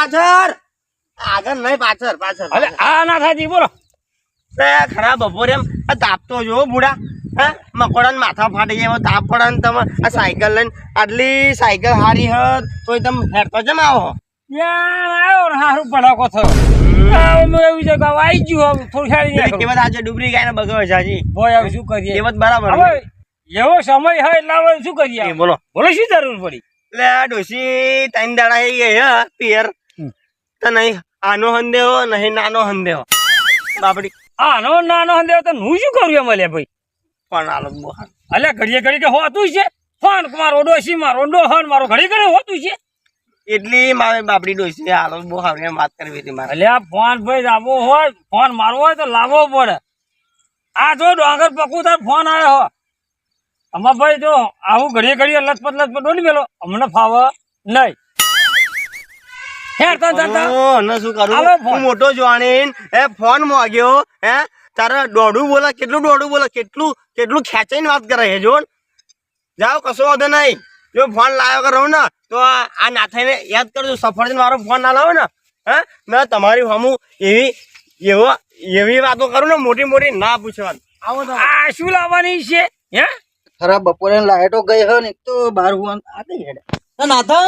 પાછળ. આગળ નહીં પાછળ પાછળ. હવે આ ના થાય બોલો. ખરા બપોરે એમ. આ તાપતો જો બુડા. હે? મકોડા માથા ફાટી જાય તાપ પડે ને તમે. આ સાયકલ લઈને આટલી સાયકલ હારી હત તોય તમે હેડતો જેમ આવો? આવ્યો હારું પડાકો થયો. એવું છે કે હવે આઈ ગયું થોડું. કેવત આજે ડુબરી ગાયને બગડે છે હજી. હવે શું કરીએ? કેવત બરાબર એવો સમય હોય એટલે શું કરીએ? બોલો. બોલો શું જરૂર પડી? એટલે ડોસી ત્રણ દાડા પિયર. તો નહીં આનો હંદેવો નહીં નાનો હંદેવો. બાપડી. આનો નાનો હંદેવ તો હું શું કરું એમ અલ્યા ભાઈ? પણ આલો બહુ અલ્યા ઘડીએ ઘડી કે હોતું છે? ફોન મારો ડોસી મારો ડોહન મારો ઘડી ઘડી હોતું છે? એટલી મારે બાપડી ડોસી આલો બહુ સારું એમ વાત કરવી હતી મારે. અલ્યા ફોન ભાઈ લાવવો હોય ફોન મારવો હોય તો લાવવો પડે. આ જો ડોંગર પકવું તાર ફોન આવ્યો હો. આમાં ભાઈ જો આવું ઘડીએ ઘડીએ લથપત લથપત ડોલી મેલો. અમને ફાવે નહીં. હેર તો જતા ઓ, અને શું કરું? ફોન. હું મોટો જોવાણીન એ ફોન માંગ્યો હે? તારે દોડું બોલા કેટલું દોડું બોલા કેટલું કેટલું ખેંચાઈને વાત કરે હે જો જાઓ કશો વાંધો નહીં. જો ફોન લાવ્યો કરો ને તો આ નાથાઈને યાદ કરજો. સફરજન મારો ફોન ના લાવો ને હે? મેં તમારી હમું એવી એવો એવી વાતો કરું ને મોટી મોટી ના પૂછવાનું. આવો તો. આ શું લાવવાની છે હે? ખરાબ બપોરે લાઈટો ગઈ હોય ને એક તો બાર હું આ કઈ હેડે. નાથા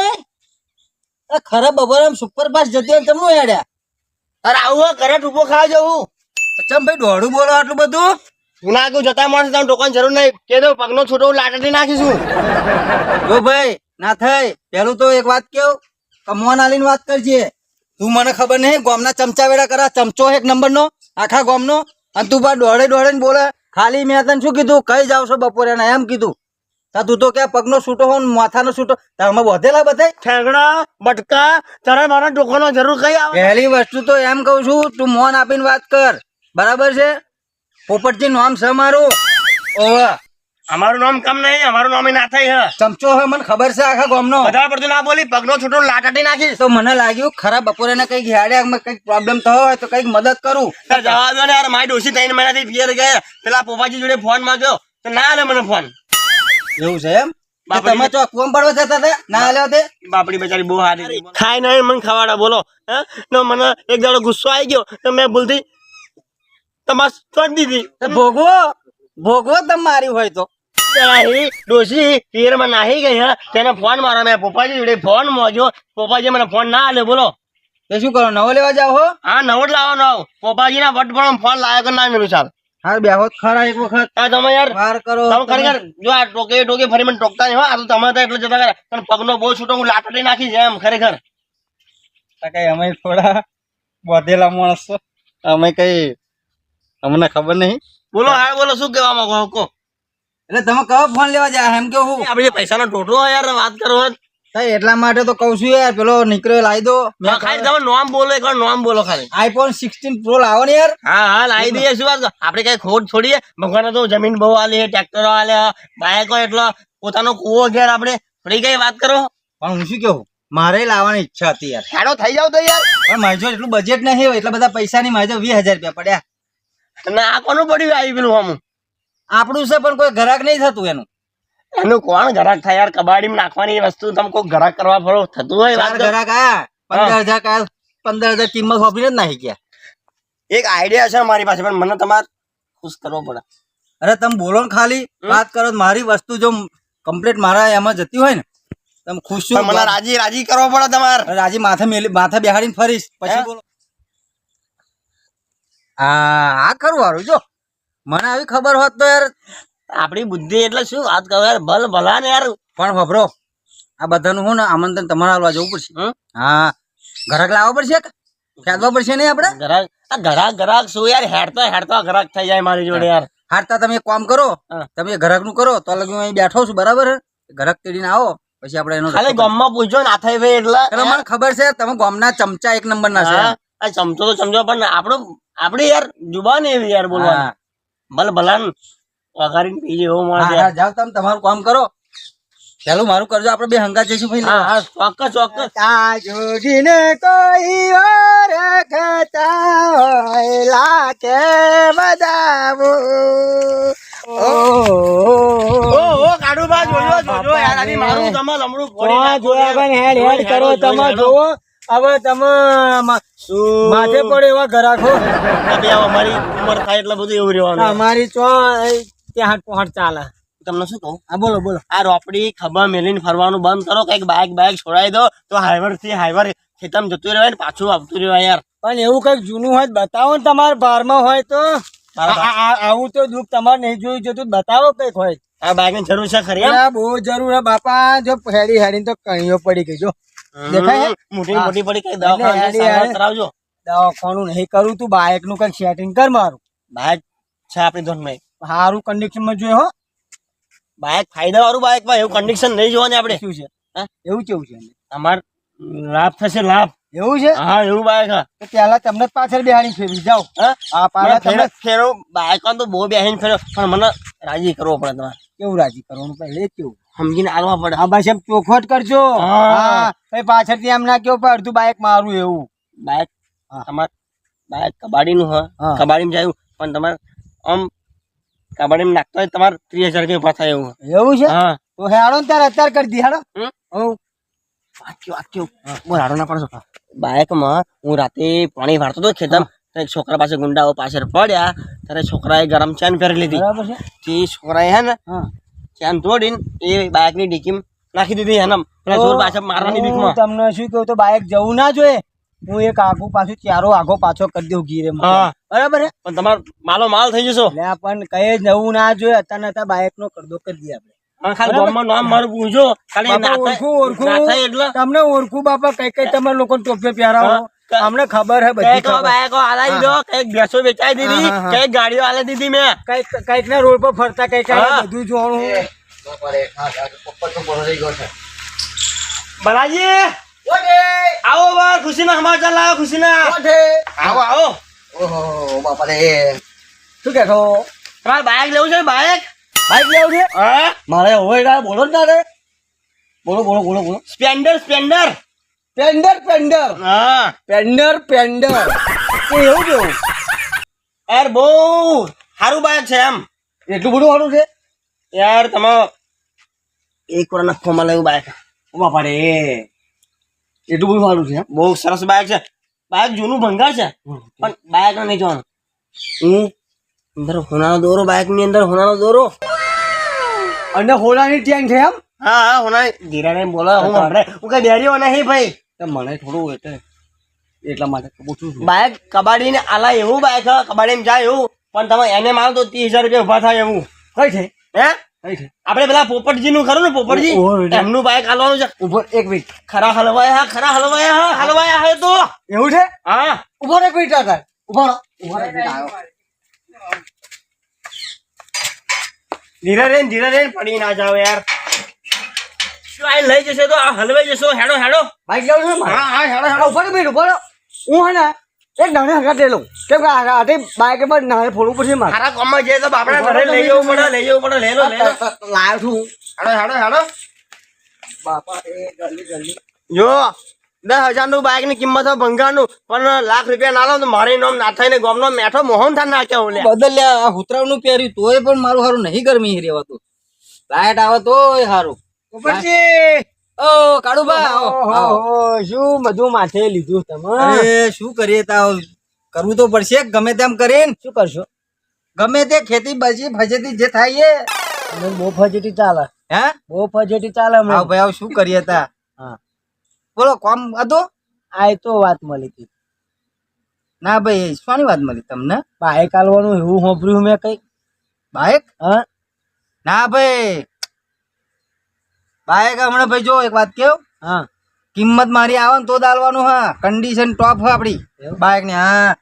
ખરાબ બપોરે આમ સુપરફાસ્ટ જતી હોય તમને હેડ્યા. અરે આવું ઘરે ટૂંકો ખાવા જવું. ચમ ભાઈ દોડું બોલો આટલું બધું? હું ના કહું જતા માણસ તમે ટોકન જરૂર નહીં. કે દો પગનો છૂટો લાટડી નાખીશું. જો ભાઈ ના થાય. પેલું તો એક વાત કેવું કમવાન આલીને વાત કરજે. તું મને ખબર નહીં ગોમના ચમચા વેડા કરા ચમચો એક નંબરનો આખા ગોમનો. અને તું બા દોડે દોડે ને બોલે ખાલી મેં તને શું કીધું? કઈ જાવ છો બપોરે? એમ કીધું તા તું તો કે પગનો છૂટો હો માથાનો છૂટો તારમાં વધેલા બધે ઠેગણા બટકા તારે મારા ડોકોનો જરૂર કઈ આવે? પહેલી વસ્તુ તો એમ કહું છું તું મોન આપીને વાત કર. બરાબર છે? પોપટજી નામ છે મારું. ઓહ. અમારું નામ કમ નહીં અમારું નામ ના થાય હે. ચમચો હે મને ખબર છે આખા ગામનો. વધારે પડતું ના બોલી પગનો છૂટો લાટાટી નાખી તો મને લાગ્યું ખરાબ બપોરે ને કંઈક હેડે કંઈક પ્રોબ્લેમ થયો હોય તો કંઈક મદદ કરું. જવા દો ને યાર મારી ડોસી ત્રણ મહિનાથી પિયર ગયા પેલા પોપાજી જોડે ફોન માંગ્યો. તો ના લે મને ફોન એવું છે એમ? તમે તો કુવામ પડવા જતા હતા? ના આલ્યો તે બાપડી બેચારી બહુ હારી ખાઈ નહીં મને ખવાડા બોલો. હે? ને મને એક દાડો ગુસ્સો આવી ગયો તો મેં ભૂલથી તમારે છોડી દીધી. ભોગવો ભોગવો તમે મારી હોય તો. ડોસી પિયરમાં નાહી ગઈ હા? તેને ફોન મારો મેં પપ્પાજી જોડે ફોન મોજો. પપ્પાજી મને ફોન ના આલ્યો બોલો. તો શું કરો નવો લેવા જાવ હો? હા નવો જ લાવવાનો પપ્પાજીના વટ ફોન લાવ્યો કે ના મેળું ચાલ હાર બેહો જ ખરા એક વખત. આ તમે યાર વાર કરો તમે ખરેખર જો આ ટોકે ટોકે ફરી મને ટોકતા નહીં હો. આ તો તમે તો એટલે જતા કરે પણ પગનો બહુ છૂટો હું લાટડી નાખી છે એમ ખરેખર. કઈ અમે થોડા બધેલા માણસ. અમે કઈ અમને ખબર નહીં. બોલો હા બોલો શું કહેવા માંગો કો કહો. એટલે તમે કયો ફોન લેવા જાય? એમ કેવું આપણે પૈસાનો ટોટો યાર વાત કરો. એટલા માટે તો કઉ છું યાર પેલો નીકળ્યો લાવી દો. ખાલી તમે નોમ બોલો એક નોમ બોલો ખાલી. આઈફોન સિક્સટીન પ્રો લાવો ને યાર. હા હા લાવી દઈએ શું વાત આપડે કઈ ખોટ છોડીએ? ભગવાન તો જમીન બહુ આલી ટ્રેક્ટરો આલે બાઈકો એટલો પોતાનો કુવો ઘેર આપણે થોડી કઈ વાત કરો? પણ હું શું કેવું મારે લાવવાની ઈચ્છા હતી યાર. હેડો થઈ જાવ તો યાર. પણ મારી જો એટલું બજેટ નહીં હોય એટલા બધા પૈસા ની મારી જો વીસ હજાર રૂપિયા પડ્યા. અને આ કોનું પડ્યું આવી પેલું આમ આપણું છે પણ કોઈ ઘરાક નહીં થતું એનું. એનું કોણ ઘરાક થાય યાર? કબાડીમાં નાખવાની વસ્તુ તમે કોઈ ઘરાક કરવા ફરો થતું હોય વાત પંદર હજાર કાલ પંદર હજાર કિંમત વાપરીને જ નાખી ગયા. એક આઈડિયા છે મારી પાસે પણ મને તમારે ખુશ કરવો પડે. અરે તમે બોલો ને ખાલી. વાત કરો મારી વસ્તુ જો કમ્પ્લીટ મારા એમાં જતી હોય ને તમે ખુશ છો? મને રાજી રાજી કરવો પડે તમારે. રાજી માથે મેલી માથે બેહાડીને ફરીશ. પછી બોલો. હા આ ખરું વારું જો મને આવી ખબર હોત તો યાર આપણી બુદ્ધિ એટલે શું? વાત કરો યાર ભલ ભલા ને યાર. પણ વભરો આ બધાનું હું ને આમંત્રણ તમારે આવવા જવું પડશે. હા. ઘરાક લાવવા પડશે ખેદવા પડશે નહીં આપણે? ઘરાક? આ ઘરાક ઘરાક શું યાર? હેડતા હેડતા ઘરાક થઈ જાય મારી જોડે યાર. હારતા તમે કામ કરો. તમે ઘરાકનું કરો તો લગી અહીં બેઠો છું બરાબર? ઘરાક તેડીને આવો પછી આપણે એનો ખાલી ગામમાં પૂછજો ના થાય ભાઈ એટલે મને ખબર છે તમે ગામના ચમચા એક નંબર ના છે આ ચમચો તો ચમચો પણ આપણું આપણી યાર જુબાન એવી યાર બોલવા. ભલ ભલાન. વઘારીને પી જાય એવો માણસ હા, યાર. તમે તમારું કામ કરો. ચાલો મારું કરજો આપણે બે હંગા જઈશું ભાઈ હા હા ચોક્કસ ચોક્કસ. તા જોડીને કોઈ ઓળખતા હોય લાકે બદાવો ઓ ઓ કાડુબા જોજો જોજો યાર આની મારું તમે લમડું ફોડી જોયા. પણ હેડ હેડ કરો તમે જોવો હવે તમે માથે પડે એવા ઘરાખો હવે આ અમારી ઉંમર થાય એટલે બધું એવું રહેવાનું. અમારી ચો ત્યાં પહોંચ ચાલે. તમને શું કહું? હા બોલો બોલો. આ રોપડી ખભા મેલીને ફરવાનું બંધ કરો કંઈક બાઇક બાઇક છોડાવી દો તો હાઈવરથી હાઈવર ખેતમ જતું રહેવાય ને પાછું આવતું રહેવાય યાર. પણ એવું કંઈક જૂનું હોય બતાવો ને તમારા બારમાં હોય તો. આવું તો દુઃખ તમારે નહીં જોયું જતું બતાવો કંઈક હોય. આ બાઇકની જરૂર છે ખરી? બહુ જરૂર હે બાપા જો હેડી હેડી તો કણીઓ પડી ગઈ જો. દેખાય મોટી મોટી પડી કઈ દવાખાને કરાવજો. દવાખાનું નહીં કરું તું બાઇકનું કંઈક સેટિંગ કર મારું. બાઇક છે આપણી ધોનમાં સારું કન્ડિશનમાં જોઈએ હો. બાઇક ફાયદા વાળું બાઇકમાં એવું કન્ડિશન નહીં જોવાની આપણે. શું છે? હા? એવું કેવું છે? અમાર લાભ થશે લાભ. એવું છે? હા એવું બાઇક હા. તો પેલા તમને પાછળ બેહાડી ફેરવી. જાઓ. હા? પાછળ તમને ફેરો બાઇક તો બહુ બેહીને ફેરો પણ મને રાજી કરવો પડે તમારે. કેવું રાજી કરવાનું? પહેલે કેવું. સમજીને આવવા પડે. હા બસ એમ ચોખવટ કરજો. હા. હા પછી પાછળથી એમ ના કેવું પણ અડધું બાઇક મારું એવું. બાઇક તમારે બાઇક કબાડીનું હા. કબાડીમાં જાય પણ તમારે આમ કબાડીમાં નાખતો હોય તમારે ત્રીસ હજાર રૂપિયા ઊભા થાય એવું. એવું છે? હા. તો હેડો ને તારે અત્યારે કરી દી હેડો. ના પડશો બાઇકમાં હું રાતે પાણી વાળતો હતો ખેતમ એક છોકરા પાસે ગુંડાઓ પાછળ પડ્યા ત્યારે છોકરાએ ગરમ ચેન પહેરી લીધી. બરાબર છે. તે છોકરાએ હે ને ચેન તોડીને એ બાઇકની ડીકીમાં નાખી દીધી પેલા જોર પાછળ મારવાની હું બીકમાં. તમને શું કહું તો બાઇક જવું ના જોઈએ. હું એક આગુ પાછું ચારો આગો પાછો કરી દઉં ગીરે બરાબર હે? પણ તમારો માલો માલ થઈ જશો. એટલે પણ કઈ નવું ના જોઈએ અત્યારે અત્યારે બાઇક નો કરદો કરી દઈએ આપણે. ખાલી ગામમાં નામ મારું ઓળખું તમને બાપા કઈ કઈ તમારે લોકો ટોપે પહેરાવો. અમને ખબર હે બધી. બાઈકો હાલાઈ દીધો કંઈક ભેંસો વેચાઈ દીધી. કંઈક ગાડીઓ હાલે દીધી મેં. કંઈક કંઈક ના રોડ પર ફરતા કંઈક બધું જોવાનું. બલાજી! આવો બાર ખુશીના સમાચાર લાવો ખુશીના આવો આવો. શું કે છો તમારે બાઇક લેવું છે બાઇક બાઇક લેવું છે? હા. મારે હોય બોલો ને તારે બોલો બોલો બોલો બોલો. સ્પ્લેન્ડર સ્પ્લેન્ડર પેન્ડર પેન્ડર હા. પેન્ડર પેન્ડર એવું કેવું યાર બહુ સારું બાઈક છે એમ. એટલું બધું સારું છે? યાર તમે એક વાર નખો મળે એવું બાઈક. બાપા રે એટલું બધું સારું છે? બહુ સરસ બાઈક છે. બાઈક જૂનું ભંગાર છે? પણ બાઈક નહીં જોવાનું હું અંદર હોનાનો દોરો બાઈકની અંદર હોનાનો દોરો. અને હોનાની ટેન છે એમ? હા હા હોના ધીરા ને બોલો હું હમણે હું કઈ બેરીઓ નહીં ભાઈ? તો મને થોડું એટલે એટલા માટે પૂછું છું. બાઈક કબાડી ને આલા એવું બાઇક કબાડી જાય એવું. પણ તમે એને મારો તો ત્રીસ હજાર રૂપિયા ઊભા થાય એવું. કઈ છે? હે? આપણે પેલા પોપટજી નું ખરું ને પોપટજી? એમનું બાઈક હાલવાનું છે. ઊભો એક મિનિટ. ખરા હલવાયા હા ખરા હલવાયા હા હલવાયા હા તો. એવું છે? હા. ઊભો એક મિનિટ આગળ. ઊભો ઊભો એક મિનિટ આવ્યો ધીરે રહીને પડી ના જાવ યાર. શું આ લઈ જશે તો? આ હલવાઈ જશો હેડો હેડો. બાઈક લેવું છે હા હા હેડો હેડો. ઊભો ઊભો હું હે ને એક નાને હગાતે લઉં. કેમ કે આ આટે બાઈક પર નાને ફોડવું પડશે મારે. સારા કામમાં જઈએ તો બાપડા ઘરે લઈ જવું પડે લઈ જવું પડે લઈ લો લાવ છું હાડો હાડો હેડો. બાપા એ જલ્દી જલ્દી. જો દસ હજારનું બાઈકની કિંમત હોય પણ લાખ રૂપિયા ના લો તો મારી નોમ ના થાય ને ગામનો મેઠો મોહન થાય નાખ્યો બદલ્યા આ હુતરાવનું પહેર્યું તોય પણ મારું હારું નહીં ગરમી રહેવાતું. લાઈટ આવે તોય હારું. ઓ કાળુબા. શું બધું માથે લીધું તમે? અરે શું કરીએ તા કરવું તો પડશે ગમે તેમ કરીને. શું કરશો? ગમે તે ખેતી બચી ફજેતી જે થાય એ. બહુ ફજેટી ચાલે. હે? બહુ ફજેટી ચાલે આવ ભાઈ આવ શું કરીએ તા? હા. બોલો કોમ હતું? આ તો વાત મળી હતી. ના ભાઈ શાની વાત મળી તમને? બાઇક આલવાનું એવું સાંભળ્યું મેં કઈ બાઈક હા. ના ભાઈ. બાઈક હમણાં ભાઈ જો એક વાત કેવું? હા. કિંમત મારી આવે ને તો દાલવાનું હા. કન્ડિશન ટોપ હોય આપડી? બાઈકની હા.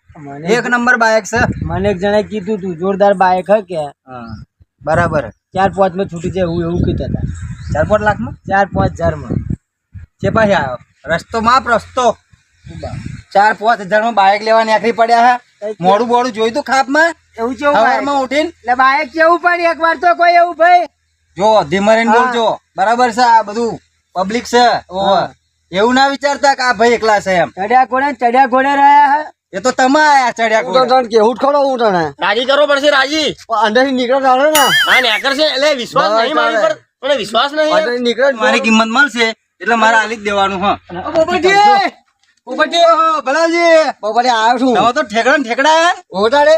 એક નંબર બાઈક છે. મને એક જણે કીધું તું જોરદાર બાઈક હે કે? બરાબર. ચાર પાંચમાં છૂટી જાય એવું એવું કીધા હતા. ચાર પાંચ લાખમાં? ચાર પાંચ હજારમાં. છે પાછી આવ્યો. રસ્તો માપ રસ્તો. ચાર પાંચ હજારમાં બાઈક લેવા નીકળી પડ્યા હા. મોડું મોડું બોડું જોયું તું ખાપમાં? એવું કેવું ઉઠીને? બાઈક કેવું પણ એક વાર તો કોઈ એવું ભાઈ. જો ધીમરીને રહીને બોલજો. બરાબર છે આ બધું પબ્લિક છે. એવું ના વિચારતા કે આ ભાઈ એકલા છે એમ. ચડ્યા ઘોડે ચડ્યા ઘોડે રહ્યા હે? એ તો તમે આયા ચડ્યા કોને. કેવું ખરો હું તને. રાજી કરવો પડશે રાજી. અંદરથી નીકળો ચાલો ને. હા નેકર છે એટલે વિશ્વાસ નહીં મારી પર. મને વિશ્વાસ નહીં. નીકળો મારી કિંમત મળશે એટલે મારે આલી જ દેવાનું હા. બાબાજી પોપટી ઓહો, ભલાજી. પોપટી આવ્યો છું. તો ઠેકડા ને ઠેકડા ઓટાડે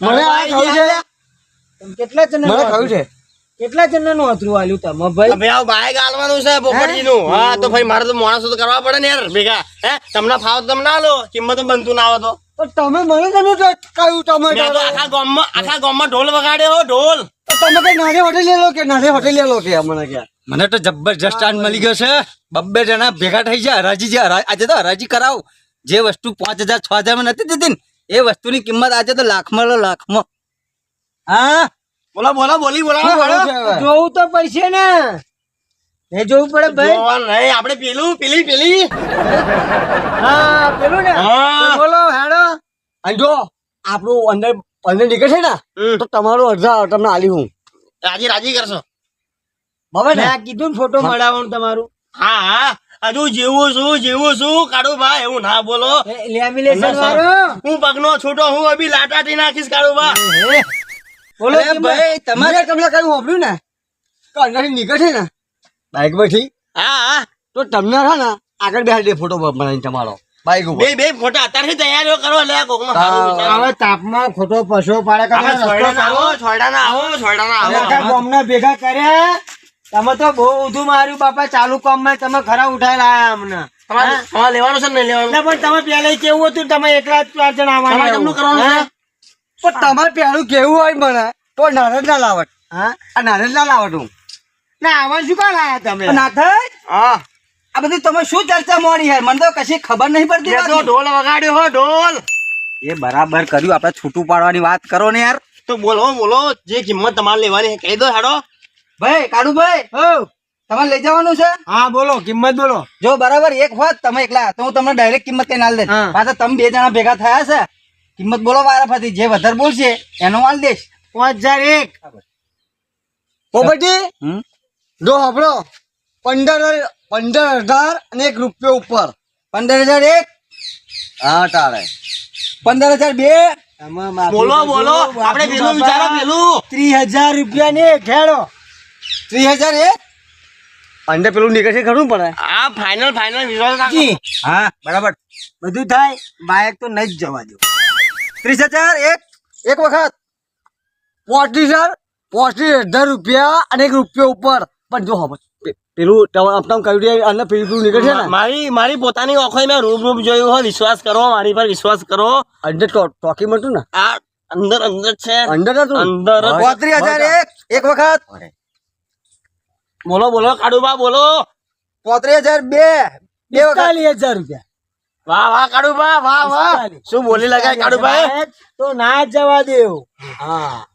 મને આ કહ્યું છે. કેટલા મને કહ્યું છે. કેટલા જણનું અતરું આલ્યું તમે? ભાઈ હવે આવ બાઈક આલવાનું છે પોપટજીનું. હા? તો ભાઈ મારે તો માણસો તો કરવા પડે ને યાર ભેગા. હે તમને ફાવ તો તમને આલો કિંમત બનતું ના આવે તો. તો તમે મને તમે તો કહ્યું તમે મેં તો આખા ગામમાં આખા ગામમાં ઢોલ વગાડ્યો હો, ઢોલ. તો તમે કઈ નાની હોટેલ લે લો કે નાની હોટેલ લે લો કે મને કે મને તો જબરજસ્ત ચાન્સ મળી ગયો છે. બબ્બે જણા ભેગા થઈ જાય હરાજી છે આજે તો હરાજી કરાવ. જે વસ્તુ પાંચ હજાર છ હજારમાં નથી દીધી ને એ વસ્તુની કિંમત આજે તો લાખમાં લો લાખમાં. હા? બોલો બોલા બોલી બોલો શું હવે? જોવું તો પડશે ને. એ જોવું પડે ભાઈ. નહીં આપણે પેલું પેલી પેલી. હા પેલું ને. બોલો હેડો. અને જો આપણું અંદર અંદર નીકળશે ને તો તમારું અડધા તમને આલી હું. રાજી રાજી કરશો. ને. મેં કીધું ને ફોટો મળાવવાનું તમારું. હા હા. હજુ જેવું છું જેવું છું. કાળુ ભાઈ એવું ના બોલો. લેમિનેશન વાળો હું પગનો છૂટો હું અભી લાટાટી નાખીશ કાળુ બા બોલો ભાઈ તમારે તમને કયું વાપર્યું ને? તો અંદરથી નીકળશે ને? બાઇક પરથી હા હા. તો તમને છે ને આગળ બેસાડી દે ફોટો બનાવીને તમારો. બાઇક ઉપર. બે બે ફોટા અત્યારથી તૈયારીઓ કરો લે કોકમાં હવે તાપમાં ખોટો પશો પાડે આપણે કાકા છોડાના આવો? છોડાના આવો છોડાના અમે આખા આવો ગામના ભેગા કર્યા તમે તો બહુ ઊંધું માર્યું બાપા ચાલુ કામમાં તમે ખરા ઉઠાઈ લાયા અમને. તમારે લેવાનું છે ને લેવાનું? પણ તમે પહેલા કેવું હતું તમે એકલા જ ચાર જણ આવવાના કેમનું કરવાનું છે? પણ તમારે પેલું કેવું હોય મને? તો નારદ ના લાવટ. હા? આ નારદ ના લાવટ. હું ના આવા શું કામ લાયા તમે? ના થાય હા. આ બધી તમે શું ચર્ચા મોડી યાર મને તો કશી ખબર નહીં પડતી તો ઢોલ વગાડ્યો હો ઢોલ. એ બરાબર કર્યું. આપણે છૂટું પાડવાની વાત કરો ને યાર. તો બોલો બોલો. જે કિંમત તમારે લેવાની છે કહી દો હાડો. ભાઈ કાળુભાઈ. ઓ તમારે લઈ જવાનું છે? હા બોલો કિંમત બોલો. જો બરાબર એક હોત તમે એકલા તો હું તમને ડાયરેક્ટ કિંમત કઈ ના દે હા. પાછા તમે બે જણા ભેગા થયા છે. કિંમત બોલો વારા ફરતી જે વધારે બોલશે એનો માલ દેશ. પાંચ હજાર એક. પોપટી જો આપણો પંદર પંદર હજાર અને એક રૂપિયો ઉપર. પંદર હજાર એક? હા તારે. પંદર હજાર બે? બોલો બોલો. આપણે પેલું વિચારો પેલું. ત્રીસ હજાર રૂપિયા ને ખેડો ત્રીસ હજાર એક? અંદર પેલું નીકળશે ખરું પડે હા ફાઇનલ ફાઇનલ વિશ્વાસ હા બરાબર. બધું થાય બાયક તો નહીં જ જવા દો. ત્રીસ હજાર એક એક વખત. પોત્રીસ હજાર પોત્રીસ અઢાર રૂપિયા અને એક રૂપિયા ઉપર. પણ જો હવે પેલું અપનામ કહ્યું છે અને પેલું પેલું નીકળશે ને? મારી મારી પોતાની ઓખો મેં રૂપ રૂપ જોયું હોય વિશ્વાસ કરો મારી પર વિશ્વાસ કરો. અંદર ટોકી મળતું ને? આ અંદર અંદર છે. અંદર હતું અંદર જ. પોત્રીસ હજાર એક એક વખત. બોલો બોલો કાડુબા બોલો. પોત્રીસ હજાર બે. બે વખત. હજાર રૂપિયા. વાહ વાહ કાળુબા વાહ વાહ. શું બોલી લગાય તો ના જવા દેવ હા.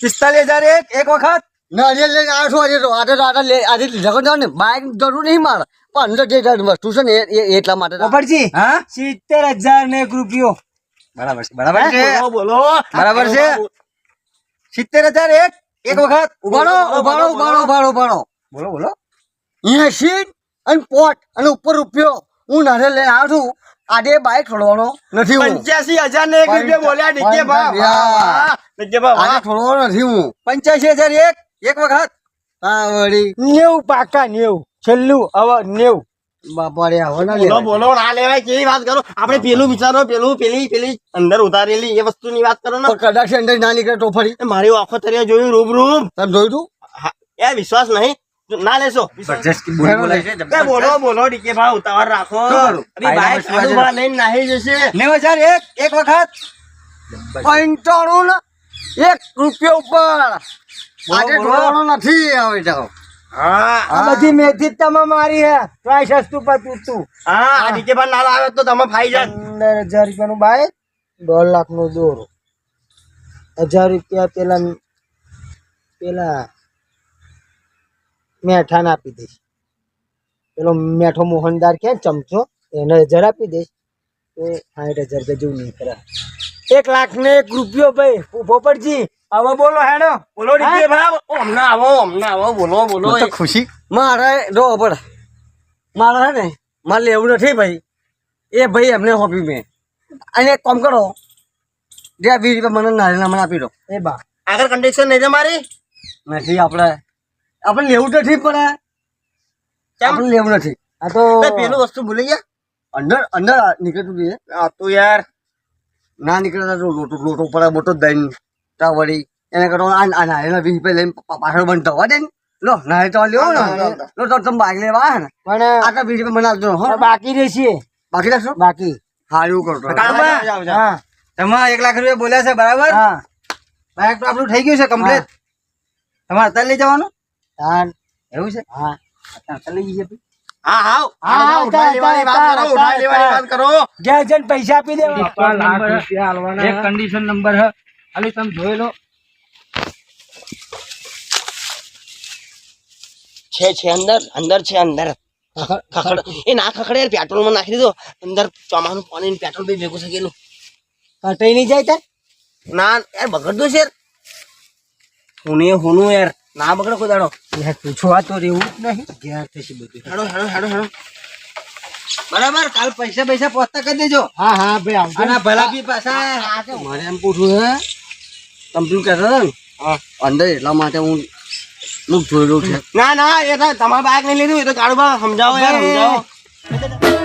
પિસ્તાલીસ હજાર એક એક વખત? નારિયેલ લઈને આવ્યો છું આજે તો આજે તો આજે લે આજે જગન જાવ ને બાઇક જરૂર નહીં મારે. પણ અંદર જે જે વસ્તુ છે ને એ- એ એટલા માટે હા? સિત્તેર હજાર ને એક રૂપિયો. બરાબર છે બરાબર છે? બોલો બોલો. બરાબર છે? સિત્તેર હજાર એક એક વખત? ઉભાડો ઉભાડો ઉભાડો ઉભાડો ઉભાડો બોલો બોલો. અહીંયા સીટ અને પોટ અને ઉપર રૂપિયો. હું નારે લઈને આવ્યો છું. આજે બાઈક છોડવાનો નથી હું. પંચ્યાસી હજાર ને એક રૂપિયા બોલ્યા ડીકે વાહ. છોડવાનો નથી હું. પંચ્યાસી હજાર એક એક વખત. હા વળી નેવું પાકા નેવું. છેલ્લું હવે નેવું. બાપા રે હવે ના બોલો. બોલો ના લેવાય કેવી વાત કરો? આપણે પેલું વિચારો પેલું પેલી પેલી અંદર ઉતારેલી એ વસ્તુની વાત કરો ને. કદાચ અંદર ના નીકળે તો ફરી. મારી આંખો તરીકે જોયું રૂબ રૂબ તમે જોયું તું? એ વિશ્વાસ નહીં. ના લેશો. બોલો બોલો ડીકે ભાવ ઉતાવળ રાખો. લઈને નાહી જશે. નેવું હજાર એક એક વખત? પંચાણું એક રૂપિયો ઉપર. આજે ઢોળવાનો નથી હવે તો. હા. બધી મેથી તમે મારી હે. ટ્રાય સસ્તું પતું તું હા આ ડીકે ભાઈ ના લાવે તો તમે ફાઈ જાય પંદર હજાર રૂપિયાનું બાઈક દોઢ લાખ નો દોરો. હજાર રૂપિયા પેલા પેલા મેઠાને આપી દઈશ. પેલો મેઠો મોહનદાર ક્યાં ચમચો? એને હજાર આપી દઈશ. તો સાઠ હજાર રૂપિયા જેવું નહીં કરે એક લાખ ને એક રૂપિયો ભાઈ પોપટજી હવે બોલો હેડો. બોલો અમને આવો અમને આવો બોલો બોલો. તો ખુશી. મારે જો પણ મારે હે ને મારે લેવું નથી ભાઈ. એ ભાઈ એમને હોપી મેં. અને એક કામ કરો. જે આ વીસ રૂપિયા મને નારિયેળ મને આપી દો. એ બા. આગળ કન્ડિશન નહીં તમારી નથી આપણે આપણે લેવું નથી પડે કેમ? આપણે લેવું નથી. આ તો પેલું વસ્તુ ભૂલી ગયા? અંદર અંદર નીકળતું છે આ તો યાર. ના નીકળતા તો લોટો લોટો પર મોટો દઈ તા વળી એને કરો આ આ નાયના વીસ રૂપિયા લઈને પાછળ બંધ થવા ને. લો નાય તો લેવો ને. લો તો તમે બાઈક લેવા ને. પણ આટલા વીસ રૂપિયા મને આપજો હો. બાકી રહેશે. બાકી રાખશો? બાકી. હા એવું કરતો તમારે એક લાખ રૂપિયા બોલ્યા છે બરાબર? બાઈક તો આપણું થઈ ગયું છે કમ્પ્લીટ તમારે અત્યારે લઈ જવાનું? તાન એવું છે? હા. અત્યારે ચાલી જઈએ ભાઈ. હા હા હા, ઉઠાઈ લેવાની વાત કરો ઉઠાઈ લેવાની વાત કરો. જઈને પૈસા આપી દેવા. એક કન્ડિશન નંબર હ અલી તમે જોઈ લો. છે છે અંદર અંદર છે અંદર. ખખડ. એ ના ખખડે યાર પેટ્રોલમાં નાખી દીધો. અંદર ચોમાનું પાણી પેટ્રોલ બી ભેગું શકે કટાઈ નહીં જાય તાર? ના યાર બગડતું છે યાર. હુને હુનું યાર. ના બગડો કોઈ દાડો. યાર પૂછવા તો રહેવું જ નહીં. ઘેર થશે બધું. હેડો હેડો હેડો હેડો. બરાબર કાલ પૈસા પૈસા પહોંચતા કરી દેજો. હા હા ભાઈ આવજો. અને ભલા બી પાછા. મારે એમ પૂછવું હે તમે શું કહેતા હતા ને અંદર એટલા માટે હું હું જોયેલું છે. ના ના એ તમારે બાઈક નહીં લીધું એ તો કાળુબા સમજાવો યાર સમજાવો.